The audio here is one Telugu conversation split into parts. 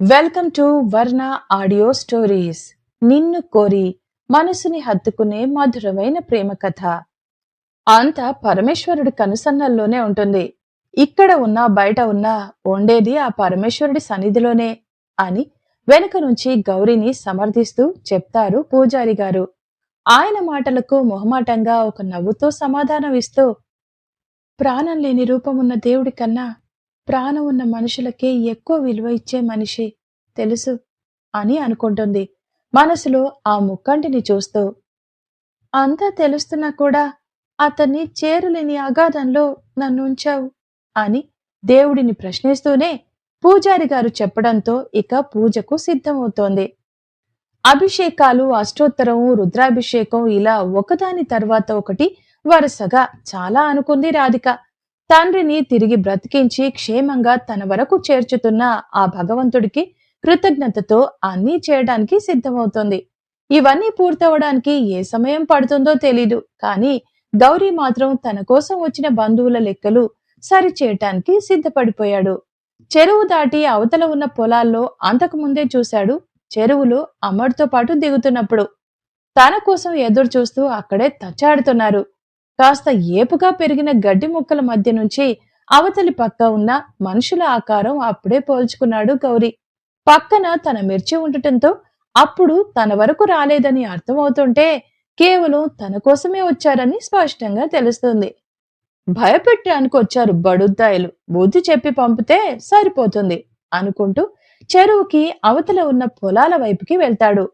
Welcome to Varna audio stories. నిన్ను కోరి మనసుని హత్తుకునే మధురమైన ప్రేమ కథ. అంతా పరమేశ్వరుడి కనుసన్నల్లోనే ఉంటుంది. ఇక్కడ ఉన్నా బయట ఉన్నా ఉండేది ఆ పరమేశ్వరుడి సన్నిధిలోనే అని వెనుక నుంచి గౌరిని సమర్థిస్తూ చెప్తారు పూజారి గారు. ఆయన మాటలకు మొహమాటంగా ఒక నవ్వుతో సమాధానం ఇస్తూ ప్రాణం లేని రూపమున్న దేవుడి కన్నా ప్రాణం ఉన్న మనుషులకే ఎక్కువ విలువ ఇచ్చే మనిషి తెలుసు అని అనుకుంటుంది. మనసులో ఆ ముక్కంటిని చూస్తూ అంతా తెలుస్తున్నా కూడా అతన్ని చేరులేని అగాధంలో నన్ను ఉంచావు అని దేవుడిని ప్రశ్నిస్తూనే పూజారి గారు చెప్పడంతో ఇక పూజకు సిద్ధమవుతోంది. అభిషేకాలు అష్టోత్తరం రుద్రాభిషేకం ఇలా ఒకదాని తర్వాత ఒకటి వరుసగా చాలా అనుకుంది రాధిక. తండ్రిని తిరిగి బ్రతికించి క్షేమంగా తన వరకు చేర్చుతున్న ఆ భగవంతుడికి కృతజ్ఞతతో అన్నీ చేయడానికి సిద్ధమవుతోంది. ఇవన్నీ పూర్తవడానికి ఏ సమయం పడుతుందో తెలీదు కానీ గౌరీ మాత్రం తన కోసం వచ్చిన బంధువుల లెక్కలు సరిచేయటానికి సిద్ధపడిపోయాడు. చెరువు దాటి అవతల ఉన్న పొలాల్లో అంతకు ముందే చూశాడు చెరువులో అమర్తో పాటు దిగుతున్నప్పుడు. తన కోసం ఎదురు చూస్తూ అక్కడే తచ్చాడుతున్నారు. కాస్త ఏపుగా పెరిగిన గడ్డి మొక్కల మధ్య నుంచి అవతలి పక్క ఉన్న మనుషుల ఆకారం అప్పుడే పోల్చుకున్నాడు గౌరీ. పక్కన తన మిర్చి ఉండటంతో అప్పుడు తన వరకు రాలేదని అర్థమవుతుంటే కేవలం తన కోసమే వచ్చారని స్పష్టంగా తెలుస్తుంది. భయపెట్టడానికి వచ్చారు బడుద్దాయిలు. బుద్ధి చెప్పి పంపితే సరిపోతుంది అనుకుంటూ చెరువుకి అవతల ఉన్న పొలాల వైపుకి వెళ్తాడు.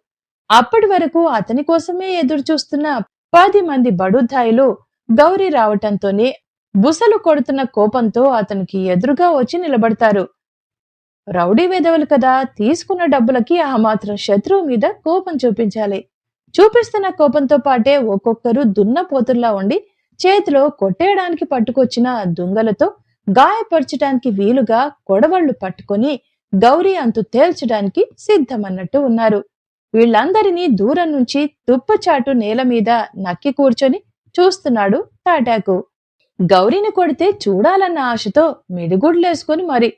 అప్పటి వరకు అతని కోసమే ఎదురు చూస్తున్న పది మంది బడుద్దాయిలు గౌరీ రావటంతోనే బుసలు కొడుతున్న కోపంతో అతనికి ఎదురుగా వచ్చి నిలబడతారు. రౌడీ వెధవులు కదా తీసుకున్న డబ్బులకి ఆ మాత్రం శత్రువు మీద కోపం చూపించాలి. చూపిస్తున్న కోపంతో పాటే ఒక్కొక్కరు దున్నపోతుల్లా ఉండి చేతిలో కొట్టేయడానికి పట్టుకొచ్చిన దుంగలతో గాయపరచడానికి వీలుగా కొడవళ్ళు పట్టుకొని గౌరీ అంతు తేల్చడానికి సిద్ధమన్నట్టు ఉన్నారు. వీళ్ళందరినీ దూరం నుంచి తుప్పచాటు నేల మీద నక్కి కూర్చొని చూస్తున్నాడు తాటాకు గౌరీని కొడితే చూడాలన్న ఆశతో మిడిగుడ్లేసుకుని మరి.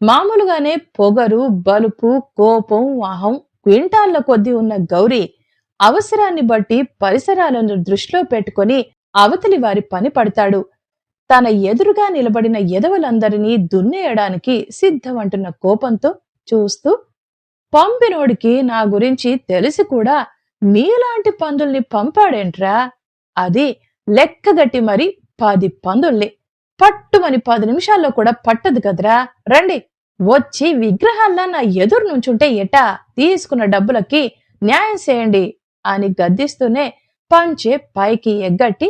మామూలుగానే పొగరు బలుపు కోపం అహం క్వింటాళ్ళ కొద్దీ ఉన్న గౌరీ అవసరాన్ని బట్టి పరిసరాలను దృష్టిలో పెట్టుకొని అవతలి వారి పని పడతాడు. తన ఎదురుగా నిలబడిన ఎదవలందరినీ దున్నేయడానికి సిద్ధమంటున్న కోపంతో చూస్తూ పంపినోడికి నా గురించి తెలిసి కూడా మీలాంటి పందుల్ని పంపాడేంట్రా? అది లెక్కగట్టి మరి పది పందుల్ని. పట్టుమని పది నిమిషాల్లో కూడా పట్టదు కదరా. రండి. వచ్చి విగ్రహాల్లా నా ఎదురు నుంచుంటే ఎటా తీసుకున్న డబ్బులకి న్యాయం చేయండి అని గద్దిస్తూనే పంచె పైకి ఎగ్గట్టి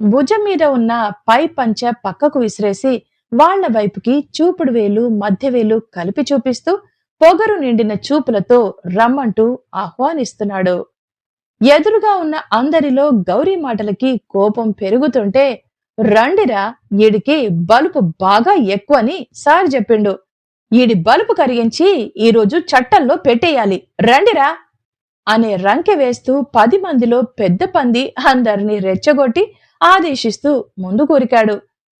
భుజం మీద ఉన్న పై పంచె పక్కకు విసిరేసి వాళ్ళ వైపుకి చూపుడు వేలు మధ్యవేలు కలిపి చూపిస్తూ పొగరు నిండిన చూపులతో రమ్మంటూ ఆహ్వానిస్తున్నాడు. ఎదురుగా ఉన్న అందరిలో గౌరీ మాటలకి కోపం పెరుగుతుంటే రండిరా ఈడికి బలుపు బాగా ఎక్కువని సార్ చెప్పిండు. ఈడి బలుపు కరిగించి ఈరోజు చట్టంలో పెట్టేయాలి. రండిరా అనే రంకె వేస్తూ పది మందిలో పెద్ద పంది అందరినీ రెచ్చగొట్టి ఆదేశిస్తూ ముందు కోరికాడు.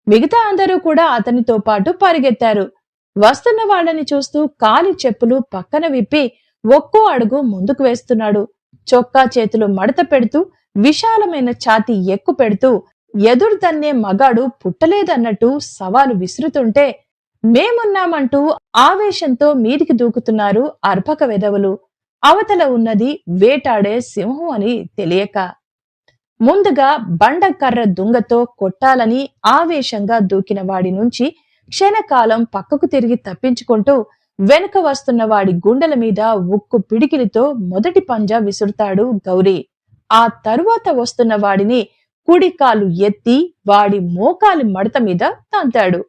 మిగతా అందరూ కూడా అతనితో పాటు పరిగెత్తారు. వస్తున్న వాళ్ళని చూస్తూ కాలి చెప్పులు పక్కన విప్పి ఒక్కో అడుగు ముందుకు వేస్తున్నాడు. చొక్కా చేతులు మడత పెడుతూ విశాలమైన ఛాతి ఎక్కు పెడుతూ ఎదురు తన్నే మగాడు పుట్టలేదన్నట్టు సవాలు విసురుతుంటే మేమున్నామంటూ ఆవేశంతో మీదికి దూకుతున్నారు అర్భక వెదవులు. అవతల ఉన్నది వేటాడే సింహం అని తెలియక. ముందుగా బండకర్ర దుంగతో కొట్టాలని ఆవేశంగా దూకిన వాడి నుంచి క్షణకాలం పక్కకు తిరిగి తప్పించుకుంటూ వెనుక వస్తున్న వాడి గుండెల మీద ఉక్కు పిడికిలితో మొదటి పంజా విసురుతాడు గౌరీ. ఆ తరువాత వస్తున్న వాడిని కుడి కాలు ఎత్తి వాడి మోకాలి మడత మీద తంతాడు.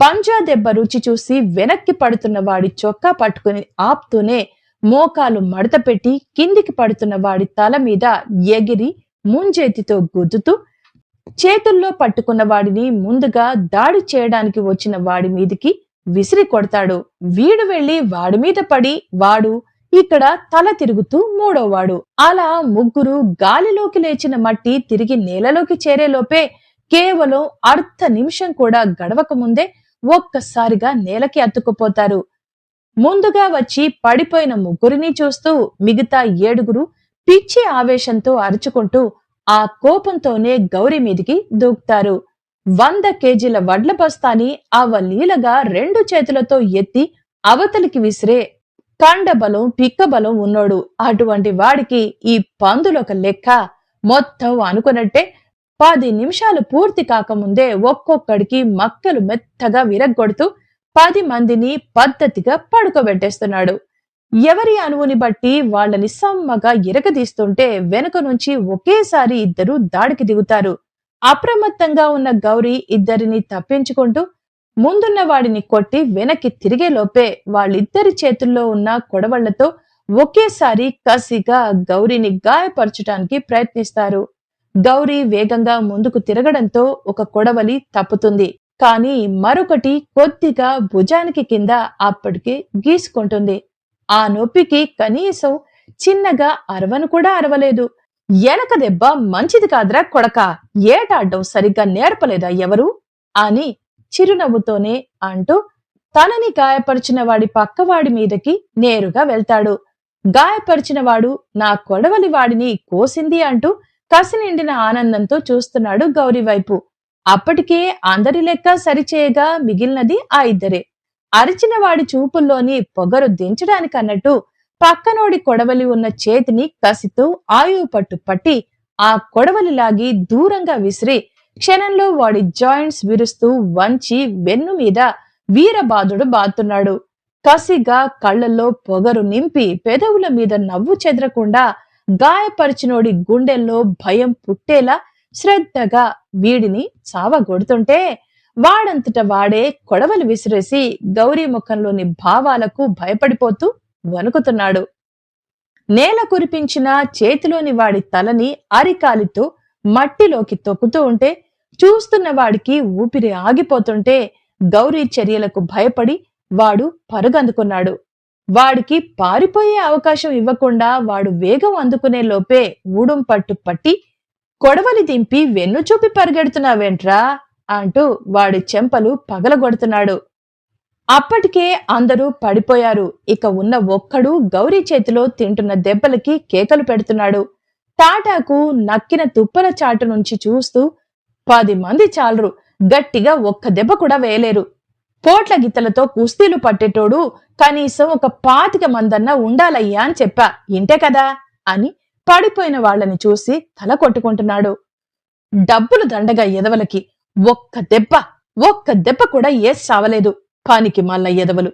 పంజా దెబ్బ రుచి చూసి వెనక్కి పడుతున్న వాడి చొక్కా పట్టుకుని ఆపుతూనే మోకాలు మడత పెట్టి కిందికి పడుతున్న వాడి తల మీద ఎగిరి ముంజేతితో గుద్దుతూ చేతుల్లో పట్టుకున్న వాడిని ముందుగా దాడి చేయడానికి వచ్చిన వాడి మీదికి విసిరి కొడతాడు. వీడు వెళ్ళి వాడి మీద పడి వాడు ఇక్కడ తల తిరుగుతూ మూడోవాడు. అలా ముగ్గురు గాలిలోకి లేచిన మట్టి తిరిగి నేలలోకి చేరేలోపే కేవలం అర్ధ నిమిషం కూడా గడవక ముందే ఒక్కసారిగా నేలకి అతుక్కుపోతారు. ముందుగా వచ్చి పడిపోయిన ముగ్గురిని చూస్తూ మిగతా ఏడుగురు పిచ్చి ఆవేశంతో అరుచుకుంటూ ఆ కోపంతోనే గౌరీ మీదికి దూకుతారు. వంద కేజీల వడ్ల బస్తాని అవలీలగా రెండు చేతులతో ఎత్తి అవతలికి విసిరే కండబలం పిక్కబలం ఉన్నోడు. అటువంటి వాడికి ఈ పందులొక లెక్క. మొత్తం అనుకున్నట్టే పది నిమిషాలు పూర్తి కాకముందే ఒక్కొక్కడికి మక్కలు మెత్తగా విరగ్గొడుతూ పది మందిని పద్ధతిగా పడుకోబెట్టేస్తున్నాడు. ఎవరి అనువుని బట్టి వాళ్ళని సమ్మగా ఇరగదీస్తుంటే వెనుక నుంచి ఒకేసారి ఇద్దరు దాడికి దిగుతారు. అప్రమత్తంగా ఉన్న గౌరీ ఇద్దరిని తప్పించుకుంటూ ముందున్న వాడిని కొట్టి వెనక్కి తిరిగే లోపే వాళ్ళిద్దరి చేతుల్లో ఉన్న కొడవళ్ళతో ఒకేసారి కసిగా గౌరీని గాయపరచటానికి ప్రయత్నిస్తారు. గౌరీ వేగంగా ముందుకు తిరగడంతో ఒక కొడవలి తప్పుతుంది. కానీ మరొకటి కొద్దిగా భుజానికి కింద అప్పటికి గీసుకుంటుంది. ఆ నొప్పికి కనీసం చిన్నగా అరవను కూడా అరవలేదు. ఎనక దెబ్బ మంచిది కాదురా కొడక. ఏటాడ్డం సరిగ్గా నేర్పలేదా ఎవరు? అని చిరునవ్వుతోనే అంటూ తనని గాయపరిచిన వాడి పక్కవాడి మీదకి నేరుగా వెళ్తాడు. గాయపరిచిన వాడు నా కొడవలి వాడిని కోసింది అంటూ కసి నిండిన ఆనందంతో చూస్తున్నాడు గౌరీ వైపు అప్పటికే అందరి లెక్క సరిచేయగా మిగిలినది ఆ ఇద్దరే. అరిచిన వాడి చూపుల్లోని పొగరు దించడానికన్నట్టు పక్కనోడి కొడవలి ఉన్న చేతిని కసితో ఆయువు పట్టు పట్టి ఆ కొడవలి లాగి దూరంగా విసిరి క్షణంలో వాడి జాయింట్స్ విరుస్తూ వంచి వెన్ను మీద వీరబాదుడు బాతున్నాడు. కసిగా కళ్ళల్లో పొగరు నింపి పెదవుల మీద నవ్వు చెదరకుండా గాయపరిచినోడి గుండెల్లో భయం పుట్టేలా శ్రద్ధగా వీడిని చావగొడుతుంటే వాడంతట వాడే కొడవలు విసిరేసి గౌరీ ముఖంలోని భావాలకు భయపడిపోతూ వణుకుతున్నాడు. నేల కురిపించిన చేతిలోని వాడి తలని అరికాలితో మట్టిలోకి తొక్కుతూ ఉంటే చూస్తున్న వాడికి ఊపిరి ఆగిపోతుంటే గౌరీ చర్యలకు భయపడి వాడు పరుగందుకున్నాడు. వాడికి పారిపోయే అవకాశం ఇవ్వకుండా వాడు వేగం అందుకునే లోపే ఊడం పట్టు పట్టి కొడవలి దింపి వెన్ను చూపి పరిగెడుతున్నావేంట్రా అంటూ వాడి చెంపలు పగలగొడుతున్నాడు. అప్పటికే అందరూ పడిపోయారు. ఇక ఉన్న ఒక్కడు గౌరీ చేతిలో తింటున్న దెబ్బలకి కేకలు పెడుతున్నాడు. టాటాకు నక్కిన తుప్పల చాటు నుంచి చూస్తూ పది మంది చాలరు. గట్టిగా ఒక్క దెబ్బ కూడా వేయలేరు. పోట్ల గిత్తలతో కుస్తీలు పట్టేటోడు కనీసం ఒక పాతిక మందన్నా ఉండాలయ్యా అని చెప్పా. ఇంటే కదా అని పడిపోయిన వాళ్ళని చూసి తల కొట్టుకుంటున్నాడు. డబ్బులు దండగా ఎదవలకి ఒక్క దెబ్బ ఒక్క దెబ్బ కూడా ఏ సావలేదు. పానికి మల్ల ఎదవలు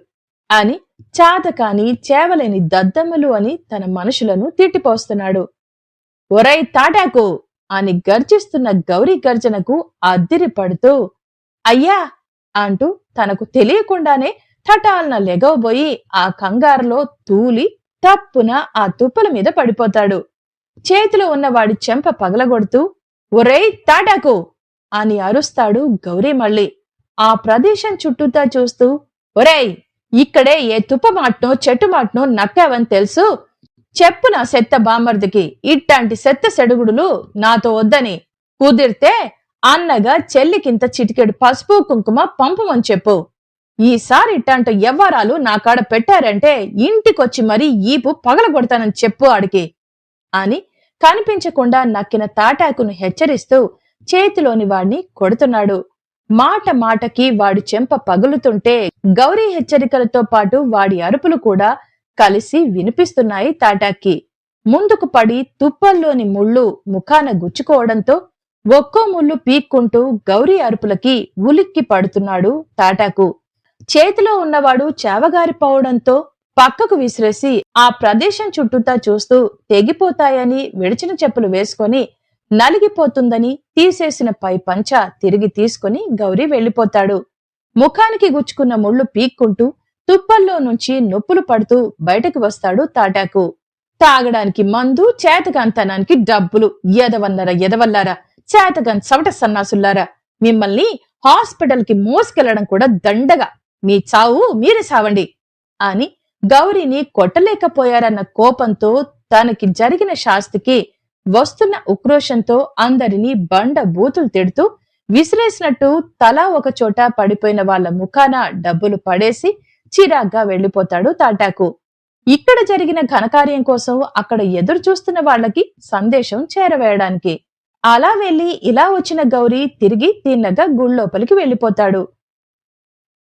అని చాతకాని చేవలేని దద్దమ్మలు అని తన మనుషులను తిట్టిపోస్తున్నాడు. ఒరై తాటాకు! అని గర్జిస్తున్న గౌరీ గర్జనకు అద్దిరిపడుతూ అయ్యా! అంటూ తనకు తెలియకుండానే తటాలన లెగవబోయి ఆ కంగారులో తూలి తప్పున ఆ తుప్పల మీద పడిపోతాడు. చేతిలో ఉన్న వాడి చెంప పగలగొడుతూ ఒరేయ్ తాటాకు! అని అరుస్తాడు గౌరీ మళ్ళీ. ఆ ప్రదేశం చుట్టూతా చూస్తూ ఒరేయ్ ఇక్కడే ఏ తుప్ప మాటనో చెట్టు నక్కావని తెలుసు? చెప్పు నా సెత్త బామర్దికి ఇట్లాంటి సెత్త సెడుగుడులు నాతో వద్దని. కుదిరితే అన్నగా చెల్లికింత చిటికెడు పసుపు కుంకుమ పంపమని చెప్పు. ఈసారి ఇట్లాంటి ఎవ్వరాలు నా కాడ పెట్టారంటే ఇంటికొచ్చి మరీ ఈపు పగలగొడతానని చెప్పు ఆడికి అని కనిపించకుండా నక్కిన తాటాకును హెచ్చరిస్తూ చేతిలోని వాణ్ణి కొడుతున్నాడు. మాట మాటకి వాడి చెంప పగులుతుంటే గౌరీ హెచ్చరికలతో పాటు వాడి అరుపులు కూడా కలిసి వినిపిస్తున్నాయి తాటాకి. ముందుకు పడి తుప్పల్లోని ముళ్ళు ముఖాన గుచ్చుకోవడంతో ఒక్కో ముళ్ళు పీక్కుంటూ గౌరీ అరుపులకి ఉలిక్కి పడుతున్నాడు తాటాకు. చేతిలో ఉన్నవాడు చావగారిపోవడంతో పక్కకు విసిరేసి ఆ ప్రదేశం చుట్టూతా చూస్తూ తెగిపోతాయని విడిచిన చెప్పులు వేసుకొని నలిగిపోతుందని తీసేసిన పై పంచ తిరిగి తీసుకుని గౌరీ వెళ్ళిపోతాడు ముఖానికి గుచ్చుకున్న ముళ్ళు పీక్కుంటూ తుప్పల్లో నుంచి నొప్పులు పడుతూ బయటకు వస్తాడు తాటాకు. తాగడానికి మందు చేతకంతనానికి డబ్బులు. ఎదవన్నర ఎదవల్లారా? చేతగన్ సవట సన్నాసుల్లారా? మిమ్మల్ని హాస్పిటల్కి మోసుకెళ్ళడం కూడా దండగా. మీ చావు మీరే సావండి అని గౌరీని కొట్టలేకపోయారన్న కోపంతో తనకి జరిగిన శాస్తికి వస్తున్న ఉక్రోషంతో అందరినీ బండ బూతులు తిడుతూ విసిరేసినట్టు తలా ఒక చోట పడిపోయిన వాళ్ళ ముఖాన డబ్బులు పడేసి చిరాగ్గా వెళ్ళిపోతాడు తాటాకు. ఇక్కడ జరిగిన ఘనకార్యం కోసం అక్కడ ఎదురు చూస్తున్న వాళ్ళకి సందేశం చేరవేయడానికి. అలా వెళ్ళి ఇలా వచ్చిన గౌరీ తిరిగి తిన్నగా గుళ్ళోపలికి వెళ్ళిపోతాడు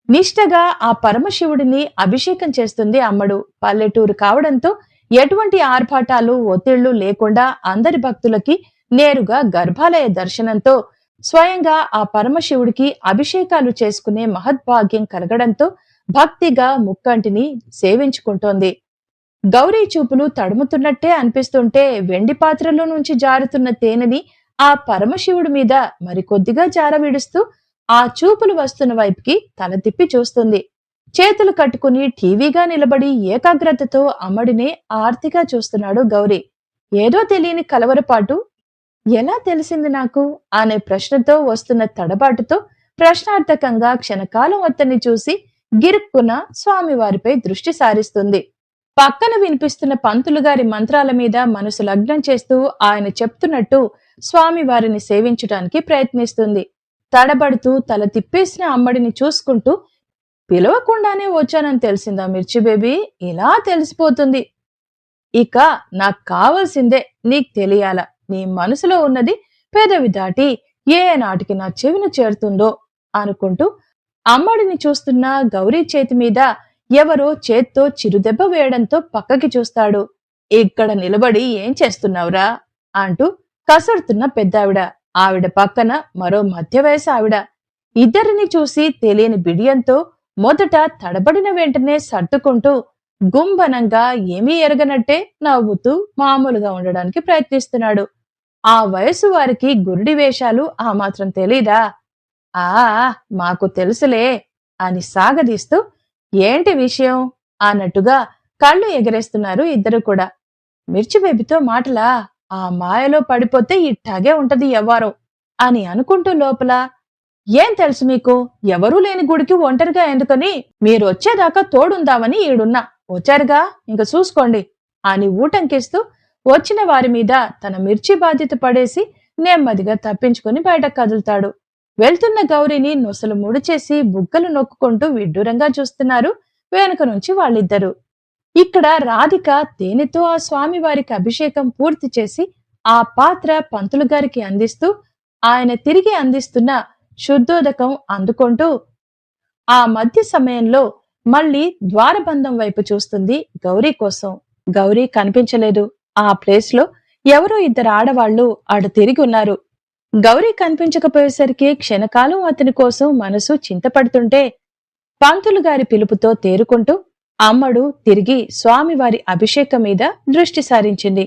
నిష్టగా ఆ పరమశివుడిని అభిషేకం చేస్తుంది అమ్మడు. పల్లెటూరు కావడంతో ఎటువంటి ఆర్భాటాలు ఒత్తిళ్ళు లేకుండా అందరి భక్తులకి నేరుగా గర్భాలయ దర్శనంతో స్వయంగా ఆ పరమశివుడికి అభిషేకాలు చేసుకునే మహద్భాగ్యం కలగడంతో భక్తిగా ముక్కంటిని సేవించుకుంటోంది. గౌరీ చూపులు తడుముతున్నట్టే అనిపిస్తుంటే వెండి పాత్రలో నుంచి జారుతున్న తేనెని ఆ పరమశివుడి మీద మరికొద్దిగా జారవిడుస్తూ ఆ చూపులు వస్తున్న వైపుకి తల తిప్పి చూస్తుంది. చేతులు కట్టుకుని టీవీగా నిలబడి ఏకాగ్రతతో అమ్మడినే ఆర్తిగా చూస్తున్నాడు గౌరీ. ఏదో తెలియని కలవరపాటు ఎలా తెలిసింది నాకు? అనే ప్రశ్నతో వస్తున్న తడబాటుతో ప్రశ్నార్థకంగా క్షణకాలం అతన్ని చూసి గిరుక్కున స్వామివారిపై దృష్టి సారిస్తుంది. పక్కన వినిపిస్తున్న పంతులు గారి మంత్రాల మీద మనసు లగ్నం చేస్తూ ఆయన చెప్తున్నట్టు స్వామివారిని సేవించటానికి ప్రయత్నిస్తుంది. తడబడుతూ తల తిప్పేసిన అమ్మడిని చూసుకుంటూ పిలవకుండానే వచ్చానని తెలిసిందా మిర్చి బేబీ? ఇలా తెలిసిపోతుంది. ఇక నాకు కావాల్సిందే నీకు తెలియాల. నీ మనసులో ఉన్నది పెదవి దాటి ఏ నాటికి నా చెవిన చేరుతుందో అనుకుంటూ అమ్మడిని చూస్తున్న గౌరీ చేతి మీద ఎవరో చేత్తో చిరుదెబ్బ వేయడంతో పక్కకి చూస్తాడు. ఇక్కడ నిలబడి ఏం చేస్తున్నావురా? అంటూ కసరుతున్న పెద్దావిడ. ఆవిడ పక్కన మరో మధ్య వయసు ఆవిడ. ఇద్దరిని చూసి తెలియని బిడియంతో మొదట తడబడిన వెంటనే సర్దుకుంటూ గుంభనంగా ఏమీ ఎరగనట్టే నవ్వుతూ మామూలుగా ఉండడానికి ప్రయత్నిస్తున్నాడు. ఆ వయసు వారికి గురుడి వేషాలు ఆ మాత్రం తెలీదా? ఆ మాకు తెలుసులే అని సాగదీస్తూ ఏంటి విషయం? అన్నట్టుగా కళ్ళు ఎగరేస్తున్నారు ఇద్దరు కూడా. మిర్చిబేబితో మాటలా ఆ మాయలో పడిపోతే ఇట్టాగే ఉంటది ఎవ్వారం అని అనుకుంటూ లోపల ఏం తెలుసు మీకు? ఎవరూ లేని గుడికి ఒంటరిగా ఎందుకని? మీరు వచ్చేదాకా తోడుందామని ఈడున్నా. వచ్చారుగా? ఇంక చూసుకోండి. అని ఊటంకిస్తూ వచ్చిన వారి మీద తన మిర్చి బాధ్యత పడేసి నెమ్మదిగా తప్పించుకుని బయట కదులుతాడు. వెళ్తున్న గౌరీని నొసలు ముడిచేసి బుగ్గలు నొక్కుంటూ విడ్డూరంగా చూస్తున్నారు వెనుక నుంచి వాళ్ళిద్దరు. ఇక్కడ రాధిక తేనెతో ఆ స్వామివారికి అభిషేకం పూర్తి చేసి ఆ పాత్ర పంతులు గారికి అందిస్తూ ఆయన తిరిగి అందిస్తున్న శుద్ధోదకం అందుకుంటూ ఆ మధ్య సమయంలో మళ్ళీ ద్వారబంధం వైపు చూస్తుంది గౌరీ కోసం. గౌరీ కనిపించలేదు. ఆ ప్లేస్లో ఎవరో ఇద్దరు ఆడవాళ్ళు అడు తిరిగి ఉన్నారు. గౌరీ కనిపించకపోయేసరికి క్షణకాలం అతని కోసం మనసు చింతపడుతుంటే పంతులు గారి పిలుపుతో తేరుకుంటూ అమ్మడు తిరిగి స్వామివారి అభిషేకం మీద దృష్టి సారించింది.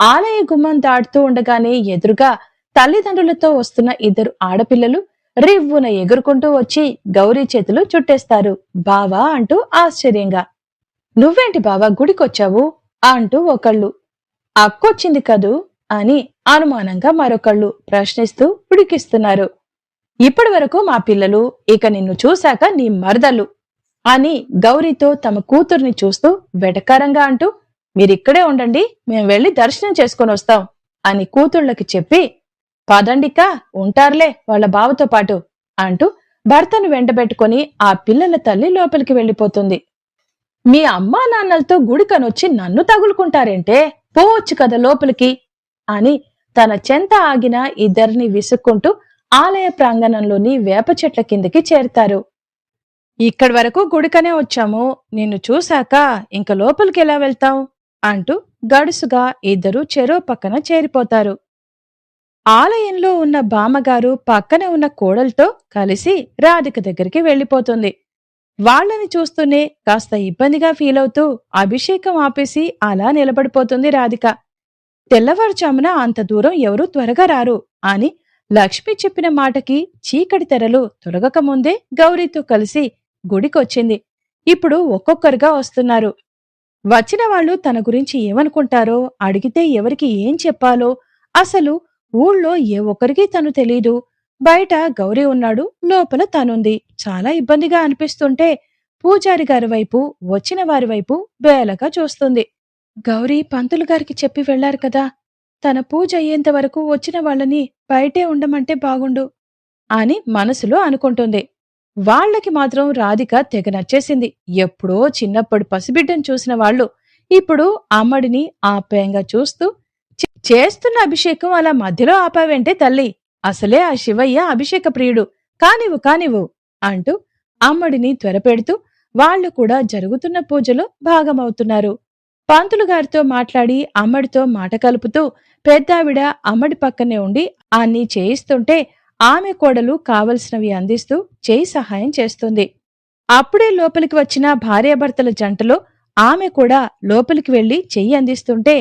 ఆలయ గుమ్మం దాటుతూ ఉండగానే ఎదురుగా తల్లిదండ్రులతో వస్తున్న ఇద్దరు ఆడపిల్లలు రివ్వున ఎగురుకుంటూ వచ్చి గౌరీ చేతులు చుట్టేస్తారు. బావా అంటూ ఆశ్చర్యంగా నువ్వేంటి బావా గుడికొచ్చావు? అంటూ ఒకళ్ళు అక్కొచ్చింది కదూ? అని అనుమానంగా మరొకళ్ళు ప్రశ్నిస్తూ ఉడికిస్తున్నారు. ఇప్పటి వరకు మా పిల్లలు ఇక నిన్ను చూశాక నీ మరదలు అని గౌరీతో తమ కూతుర్ని చూస్తూ వెటకారంగా అంటూ మీరిక్కడే ఉండండి మేము వెళ్ళి దర్శనం చేసుకొని వస్తాం అని కూతుళ్ళకి చెప్పి పదండిక ఉంటారులే వాళ్ళ బావతో పాటు అంటూ భర్తను వెంటబెట్టుకొని ఆ పిల్లల తల్లి లోపలికి వెళ్ళిపోతుంది మీ అమ్మా నాన్నలతో గుడికనొచ్చి నన్ను తగులుకుంటారేంటే పోవచ్చు కదా లోపలికి అని తన చెంత ఆగిన ఇద్దరిని విసుక్కుంటూ ఆలయ ప్రాంగణంలోని వేప చెట్ల కిందకి చేరుతారు. ఇక్కడి వరకు గుడికనే వచ్చాము. నిన్ను చూశాక ఇంక లోపలికి ఎలా వెళ్తాం అంటూ గడుసుగా ఇద్దరు చెరో పక్కన చేరిపోతారు. ఆలయంలో ఉన్న బామ్మగారు పక్కన ఉన్న కోడలతో కలిసి రాధిక దగ్గరికి వెళ్ళిపోతుంది. వాళ్ళని చూస్తూనే కాస్త ఇబ్బందిగా ఫీల్ అవుతూ అభిషేకం ఆపేసి అలా నిలబడిపోతుంది రాధిక. తెల్లవారుజామున అంత దూరం ఎవరూ త్వరగా రారు అని లక్ష్మి చెప్పిన మాటకి చీకటి తెరలు తొలగకముందే గౌరీతో కలిసి గుడికొచ్చింది. ఇప్పుడు ఒక్కొక్కరుగా వస్తున్నారు. వచ్చిన వాళ్ళు తన గురించి ఏమనుకుంటారో అడిగితే ఎవరికి ఏం చెప్పాలో అసలు ఊళ్ళో ఏ ఒక్కరికి తను తెలీదు. బయట గౌరీ ఉన్నాడు లోపల తనుంది. చాలా ఇబ్బందిగా అనిపిస్తుంటే పూజారి గారి వైపు వచ్చిన వారి వైపు బేలగా చూస్తుంది. గౌరీ పంతులు గారికి చెప్పి వెళ్ళారు కదా. తన పూజ అయ్యేంత వరకు వచ్చిన వాళ్ళని బయటే ఉండమంటే బాగుండు అని మనసులో అనుకుంటుంది. వాళ్ళకి మాత్రం రాధిక తెగ నచ్చేసింది. ఎప్పుడో చిన్నప్పుడు పసిబిడ్డను చూసిన వాళ్ళు ఇప్పుడు అమ్మడిని ఆప్యాయంగా చూస్తూ చేస్తున్న అభిషేకం అలా మధ్యలో ఆపావంటే తల్లి అసలే ఆ శివయ్య అభిషేక ప్రియుడు. కానివు కానివ్వు అంటూ అమ్మడిని త్వరపెడుతూ వాళ్ళు కూడా జరుగుతున్న పూజలో భాగమవుతున్నారు. పంతులు గారితో మాట్లాడి అమ్మడితో మాట కలుపుతూ పెద్దావిడ అమ్మడి పక్కనే ఉండి ఆన్ని చేయిస్తుంటే ఆమె కోడలు కావలసినవి అందిస్తూ చేయి సహాయం చేస్తుంది. అప్పుడే లోపలికి వచ్చిన భార్యాభర్తల జంటలో ఆమె కూడా లోపలికి వెళ్ళి చెయ్యి అందిస్తుంటే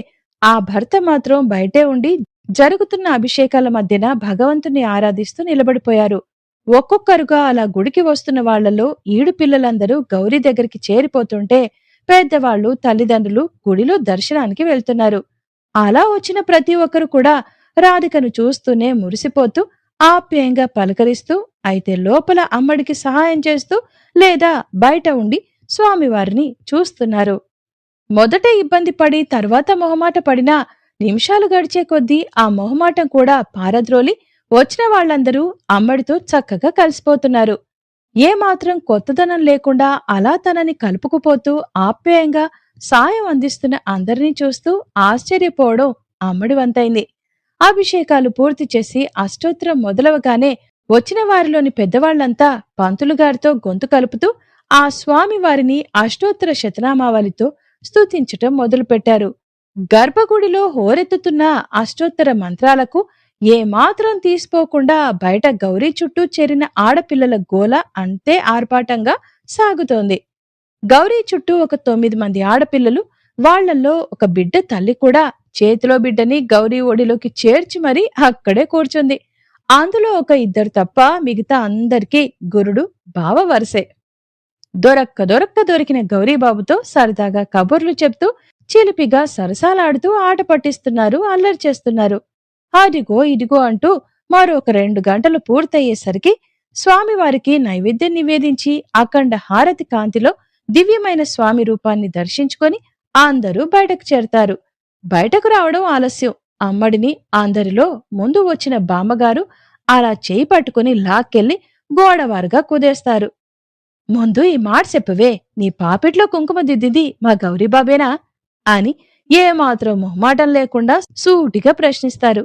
ఆ భర్త మాత్రం బయటే ఉండి జరుగుతున్న అభిషేకాల మధ్యన భగవంతుని ఆరాధిస్తూ నిలబడిపోయారు. ఒక్కొక్కరుగా అలా గుడికి వస్తున్న వాళ్ళలో ఈడు పిల్లలందరూ గౌరీ దగ్గరికి చేరిపోతుంటే పెద్దవాళ్ళు తల్లిదండ్రులు గుడిలో దర్శనానికి వెళ్తున్నారు. అలా వచ్చిన ప్రతి ఒక్కరు కూడా రాధికను చూస్తూనే మురిసిపోతూ ఆప్యాయంగా పలకరిస్తూ అయితే లోపల అమ్మడికి సహాయం చేస్తూ లేదా బయట ఉండి స్వామివారిని చూస్తున్నారు. మొదట ఇబ్బంది పడి తర్వాత మొహమాట పడినా నిమిషాలు గడిచే కొద్దీ ఆ మొహమాటం కూడా పారద్రోలి వచ్చిన వాళ్ళందరూ అమ్మడితో చక్కగా కలిసిపోతున్నారు. ఏమాత్రం కొత్తదనం లేకుండా అలా తనని కలుపుకుపోతూ ఆప్యాయంగా సాయం అందిస్తున్న అందరినీ చూస్తూ ఆశ్చర్యపోవడం అమ్మడి వంతైంది అభిషేకాలు పూర్తి చేసి అష్టోత్తరం మొదలవగానే వచ్చిన వారిలోని పెద్దవాళ్ళంతా పంతులుగారితో గొంతు కలుపుతూ ఆ స్వామి వారిని అష్టోత్తర శతనామావళితో స్తుతించటం మొదలుపెట్టారు. గర్భగుడిలో హోరెత్తుతున్న అష్టోత్తర మంత్రాలకు ఏమాత్రం తీసిపోకుండా బయట గౌరీ చుట్టూ చేరిన ఆడపిల్లల గోల అంతే ఆర్పాటంగా సాగుతోంది. గౌరీ చుట్టూ ఒక తొమ్మిది మంది ఆడపిల్లలు వాళ్ళల్లో ఒక బిడ్డ తల్లి కూడా చేతిలో బిడ్డని గౌరీ ఒడిలోకి చేర్చి మరీ అక్కడే కూర్చుంది. అందులో ఒక ఇద్దరు తప్ప మిగతా అందరికీ గురుడు బావ వరసే. దొరక్క దొరక్క దొరికిన గౌరీబాబుతో సరదాగా కబుర్లు చెప్తూ చిలిపిగా సరసాలాడుతూ ఆట పట్టిస్తున్నారు అల్లరి చేస్తున్నారు. అదిగో ఇదిగో అంటూ మరొక రెండు గంటలు పూర్తయ్యేసరికి స్వామివారికి నైవేద్యం నివేదించి అఖండ హారతి కాంతిలో దివ్యమైన స్వామి రూపాన్ని దర్శించుకొని అందరూ బయటకు చేరతారు. బయటకు రావడం ఆలస్యం. అమ్మడిని అందరిలో ముందు వచ్చిన బామ్మగారు అలా చేయి పట్టుకుని లాక్కెళ్ళి గోడవారుగా కుదేస్తారు. ముందు ఈ మాట చెప్పవే. నీ పాపిట్లో కుంకుమ దిద్దింది మా గౌరీబాబేనా అని ఏమాత్రం మొహమాటం లేకుండా సూటిగా ప్రశ్నిస్తారు.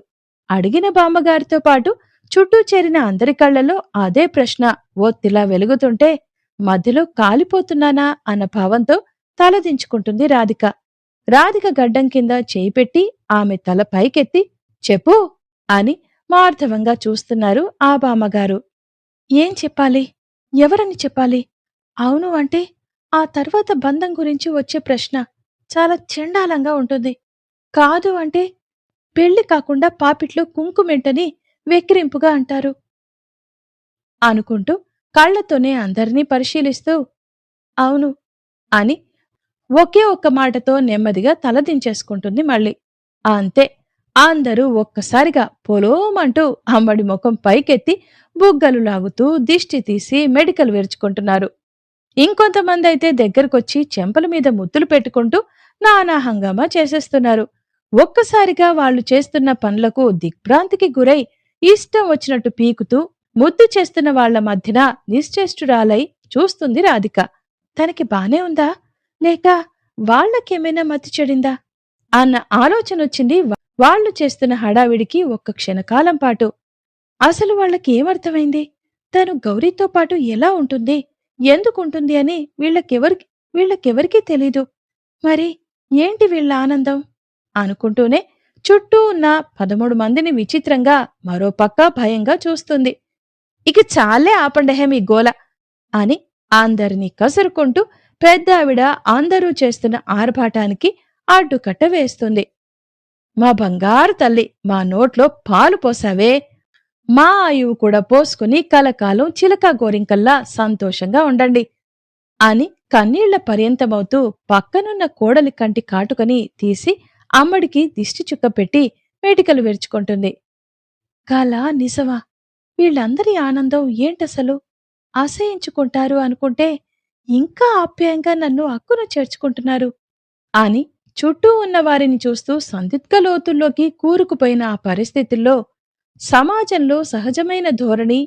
అడిగిన బామ్మగారితో పాటు చుట్టూ చేరిన అందరి కళ్ళలో అదే ప్రశ్న ఒత్తిలా వెలుగుతుంటే మధ్యలో కాలిపోతున్నానా అన్న భావంతో తలదించుకుంటుంది రాధిక. రాధిక గడ్డం కింద చేయి పెట్టి ఆమె తల పైకెత్తి చెప్పు అని మార్ధవంగా చూస్తున్నారు ఆ బామ్మగారు. ఏం చెప్పాలి? ఎవరని చెప్పాలి? అవును అంటే ఆ తర్వాత బంధం గురించి వచ్చే ప్రశ్న చాలా చండాలంగా ఉంటుంది. కాదు అంటే పెళ్ళి కాకుండా పాపిట్లో కుంకుమెంటని వెక్కిరింపుగా అంటారు. అనుకుంటూ కళ్ళతోనే అందరినీ పరిశీలిస్తూ అవును అని ఒకే ఒక్క మాటతో నెమ్మదిగా తలదించేసుకుంటుంది మళ్ళీ. అంతే. అందరూ ఒక్కసారిగా పొలోమంటూ అమ్మడి ముఖం పైకెత్తి బుగ్గలు లాగుతూ దిష్టి తీసి మెడికల్ విరుచుకుంటున్నారు. ఇంకొంతమంది అయితే దగ్గరకొచ్చి చెంపల మీద ముద్దులు పెట్టుకుంటూ నానా హంగామా చేసేస్తున్నారు. ఒక్కసారిగా వాళ్ళు చేస్తున్న పనులకు దిగ్భ్రాంతికి గురై ఇష్టం వచ్చినట్టు పీకుతూ ముద్దు చేస్తున్న వాళ్ళ మధ్యన నిశ్చేష్టురాలై చూస్తుంది రాధిక. తనకి బానే ఉందా? లేక వాళ్ళకేమైనా మతి చెడిందా? అన్న ఆలోచన వచ్చింది వాళ్ళు చేస్తున్న హడావిడికి ఒక్క క్షణకాలం పాటు. అసలు వాళ్ళకి ఏమర్థమైంది? తను గౌరీతో పాటు ఎలా ఉంటుంది? ఎందుకుంటుంది అని వీళ్ళకెవరికి వీళ్ళకెవరికీ తెలీదు. మరి ఏంటి వీళ్ళ ఆనందం? అనుకుంటూనే చుట్టూ ఉన్న పదమూడు మందిని విచిత్రంగా మరోపక్క భయంగా చూస్తుంది. ఇక చాలే ఆపండహే మీ గోల? అని అందరినీ కసురుకుంటూ పెద్ద ఆవిడ అందరూ చేస్తున్న ఆర్భాటానికి అడ్డుకట్ట వేస్తుంది. మా బంగారు తల్లి మా నోట్లో పాలు పోసావే. మా ఆయువు కూడా పోసుకుని కలకాలం చిలక గోరింకల్లా సంతోషంగా ఉండండి అని కన్నీళ్ళ పర్యంతమవుతూ పక్కనున్న కోడలి కంటి కాటుకని తీసి అమ్మడికి దిష్టి చుక్క పెట్టి మేటికలు విరుచుకుంటుంది. కళ నిజమా? వీళ్ళందరి ఆనందం ఏంటసలు? అసహించుకుంటారు అనుకుంటే ఇంకా ఆప్యాయంగా నన్ను అక్కును చేర్చుకుంటున్నారు అని చుట్టూ ఉన్న వారిని చూస్తూ సందిగ్ధ లోతుల్లోకి కూరుకుపోయిన ఆ పరిస్థితుల్లో సమాజంలో సహజమైన ధోరణి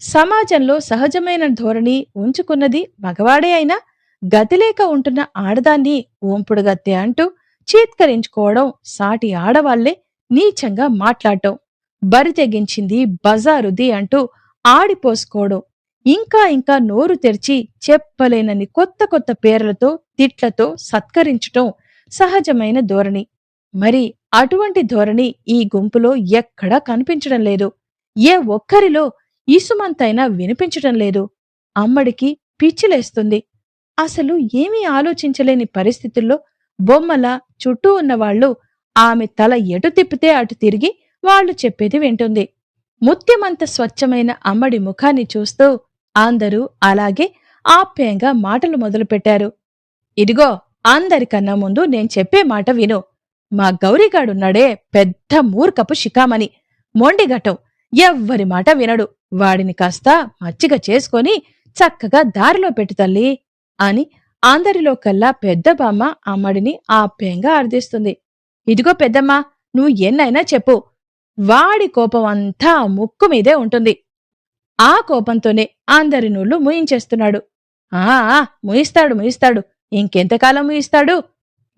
సమాజంలో సహజమైన ధోరణి ఉంచుకున్నది మగవాడే అయినా గతిలేక ఉంటున్న ఆడదాన్ని ఓంపుడుగత్తె అంటూ చీత్కరించుకోవడం సాటి ఆడవాళ్ళే నీచంగా మాట్లాడటం బరి తెగించింది బజారుది అంటూ ఆడిపోసుకోవడం ఇంకా ఇంకా నోరు తెరిచి చెప్పలేనని కొత్త కొత్త పేర్లతో తిట్లతో సత్కరించటం సహజమైన ధోరణి. మరి అటువంటి ధోరణి ఈ గుంపులో ఎక్కడా కనిపించడం లేదు. ఏ ఒక్కరిలో ఈసుమంతైనా వినిపించటం లేదు. అమ్మడికి పిచ్చిలేస్తుంది. అసలు ఏమీ ఆలోచించలేని పరిస్థితుల్లో బొమ్మల చుట్టూ ఉన్నవాళ్ళు ఆమె తల ఎటు తిప్పితే అటు తిరిగి వాళ్ళు చెప్పేది వింటుంది. ముత్యమంత స్వచ్ఛమైన అమ్మడి ముఖాన్ని చూస్తూ అందరూ అలాగే ఆప్యాయంగా మాటలు మొదలుపెట్టారు. ఇదిగో అందరికన్నా ముందు నేను చెప్పే మాట విను. మా గౌరీగాడున్నాడే పెద్ద మూర్ఖపు శిఖామణి మొండిగటం ఎవ్వరి మాట వినడు. వాడిని కాస్త మచ్చిగ చేసుకొని చక్కగా దారిలో పెట్టు తల్లి అని అందరిలో కల్లా పెద్ద బామ్మ అమ్మడిని ఆప్యాయంగా ఆర్దిస్తుంది ఇదిగో పెద్దమ్మా నువ్వు ఎన్నైనా చెప్పు. వాడి కోపం అంతా ముక్కు మీదే ఉంటుంది. ఆ కోపంతోనే అందరి నూళ్ళు ముయించేస్తున్నాడు. ఆ ముయిస్తాడు ముయిస్తాడు. ఇంకెంతకాలం ముయిస్తాడు?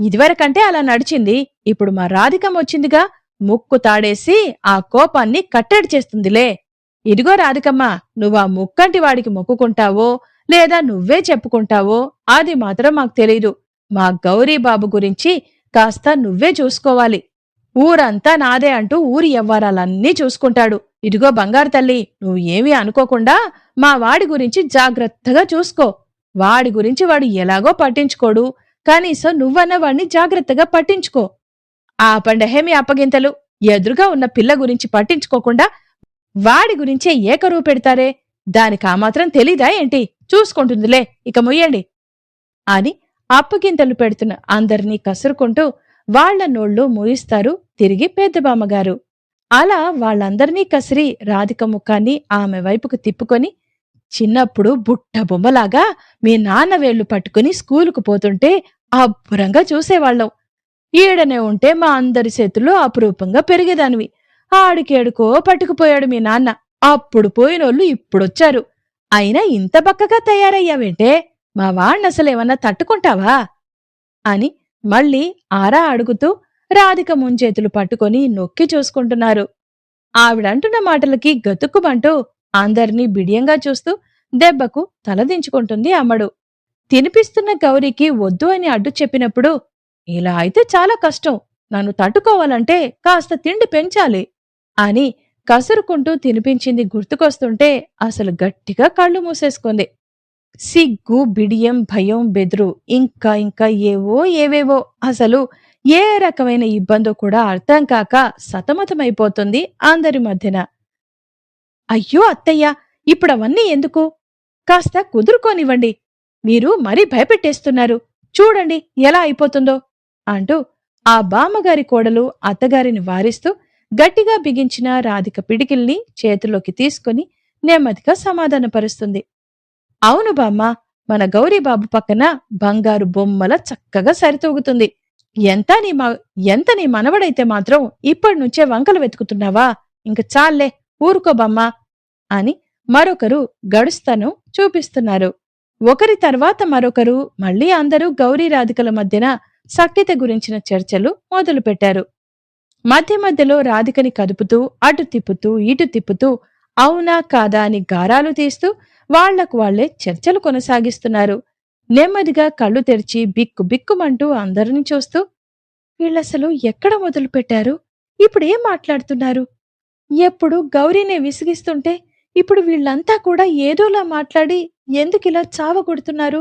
ఇదివరకంటే అలా నడిచింది. ఇప్పుడు మా రాధికం వచ్చిందిగా. ముక్కు తాడేసి ఆ కోపాన్ని కట్టడి చేస్తుందిలే. ఇదిగో రాధికమ్మ నువ్వు ఆ ముక్కంటి వాడికి మొక్కుకుంటావో లేదా నువ్వే చెప్పుకుంటావో అది మాత్రం మాకు తెలీదు. మా గౌరీ బాబు గురించి కాస్త నువ్వే చూసుకోవాలి. ఊరంతా నాదే అంటూ ఊరి వ్యవహారాలన్నీ చూసుకుంటాడు. ఇదిగో బంగారు తల్లి నువ్వు ఏమీ అనుకోకుండా మా వాడి గురించి జాగ్రత్తగా చూసుకో. వాడి గురించి వాడు ఎలాగో పట్టించుకోడు. కనీసం నువ్వన్న వాడిని జాగ్రత్తగా పట్టించుకో. ఆ పండహేమి అప్పగింతలు? ఎదురుగా ఉన్న పిల్ల గురించి పట్టించుకోకుండా వాడి గురించే ఏకరువు పెడతారే? దానికి ఆ మాత్రం తెలీదా ఏంటి? చూసుకుంటుందిలే ఇక ముయ్యండి. అని అప్పగింతలు పెడుతున్న అందరినీ కసురుకుంటూ వాళ్ళ నోళ్ళు మూయిస్తారు తిరిగి పెద్దబామ్మగారు. అలా వాళ్ళందరినీ కసిరి రాధిక ముఖాన్ని ఆమె వైపుకు తిప్పుకొని చిన్నప్పుడు బుట్ట బొమ్మలాగా మీ నాన్న వేళ్ళు పట్టుకుని స్కూలుకు పోతుంటే అబ్బురంగా చూసేవాళ్ళం. ఈడనే ఉంటే మా అందరి చేతుల్లో అపురూపంగా పెరిగేదానివి. ఆడికేడుకో పట్టుకుపోయాడు మీ నాన్న. అప్పుడు పోయినోళ్ళు ఇప్పుడొచ్చారు. అయినా ఇంత బక్కగా తయారయ్యావేంటే? మా వాణ్ణసలేమన్నా తట్టుకుంటావా? అని మళ్ళీ ఆరా అడుగుతూ రాధిక ముంచేతులు పట్టుకొని నొక్కి చూసుకుంటున్నారు. ఆవిడంటున్న మాటలకి గతుక్కుమంటూ అందర్నీ బిడియంగా చూస్తూ దెబ్బకు తలదించుకుంటుంది అమ్మడు. తినిపిస్తున్న గౌరికి వద్దు అని అడ్డు చెప్పినప్పుడు ఇలా అయితే చాలా కష్టం. నన్ను తట్టుకోవాలంటే కాస్త తిండి పెంచాలి అని కసురుకుంటూ తినిపించింది గుర్తుకొస్తుంటే అసలు గట్టిగా కళ్ళు మూసేసుకుంది. సిగ్గు బిడియం భయం బెదురు ఇంకా ఇంకా ఏవో ఏవేవో అసలు ఏ రకమైన ఇబ్బందో కూడా అర్థం కాక సతమతమైపోతుంది అందరి మధ్యన. అయ్యో అత్తయ్య ఇప్పుడవన్నీ ఎందుకు? కాస్త కుదురుకోనివ్వండి. మీరు మరీ భయపెట్టేస్తున్నారు. చూడండి ఎలా అయిపోతుందో అంటూ ఆ బామ్మగారి కోడలు అత్తగారిని వారిస్తూ గట్టిగా బిగించిన రాధిక పిడికిల్ని చేతిలోకి తీసుకుని నెమ్మదిగా సమాధానపరుస్తుంది. అవును బామ్మ మన గౌరీబాబు పక్కన బంగారు బొమ్మల చక్కగా సరితూగుతుంది. ఎంత నీ మ ఎంత నీ మనవడైతే మాత్రం ఇప్పటి నుంచే వంకలు వెతుకుతున్నావా? ఇంక చాల్లే ఊరుకోబమ్మా అని మరొకరు గడుస్తను చూపిస్తున్నారు. ఒకరి తర్వాత మరొకరు మళ్ళీ అందరూ గౌరీ రాధికల మధ్యన సఖ్యత గురించిన చర్చలు మొదలుపెట్టారు. మధ్య మధ్యలో రాధికని కదుపుతూ అటు తిప్పుతూ ఇటు తిప్పుతూ అవునా కాదా అని గారాలు తీస్తూ వాళ్ళకు వాళ్ళే చర్చలు కొనసాగిస్తున్నారు. నెమ్మదిగా కళ్ళు తెరిచి బిక్కు బిక్కుమంటూ అందరిని చూస్తూ వీళ్ళసలు ఎక్కడ మొదలు పెట్టారు? ఇప్పుడేం మాట్లాడుతున్నారు? ఎప్పుడు గౌరీనే విసిగిస్తుంటే ఇప్పుడు వీళ్ళంతా కూడా ఏదోలా మాట్లాడి ఎందుకిలా చావగొడుతున్నారు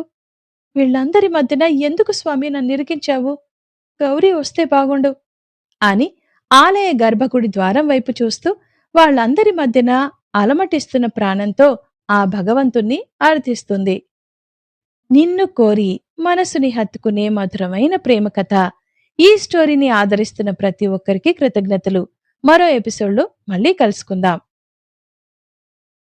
వీళ్ళందరి మధ్యన ఎందుకు స్వామి నన్ను నిరికించావు గౌరీ వస్తే బాగుండు అని ఆలయ గర్భగుడి ద్వారం వైపు చూస్తూ వాళ్ళందరి మధ్యన అలమటిస్తున్న ప్రాణంతో ఆ భగవంతుణ్ణి ఆర్థిస్తుంది నిన్ను కోరి మనసుని హత్తుకునే మధురమైన ప్రేమ కథ. ఈ స్టోరీని ఆదరిస్తున్న ప్రతి ఒక్కరికి కృతజ్ఞతలు. మరో ఎపిసోడ్లో మళ్ళీ కలుసుకుందాం.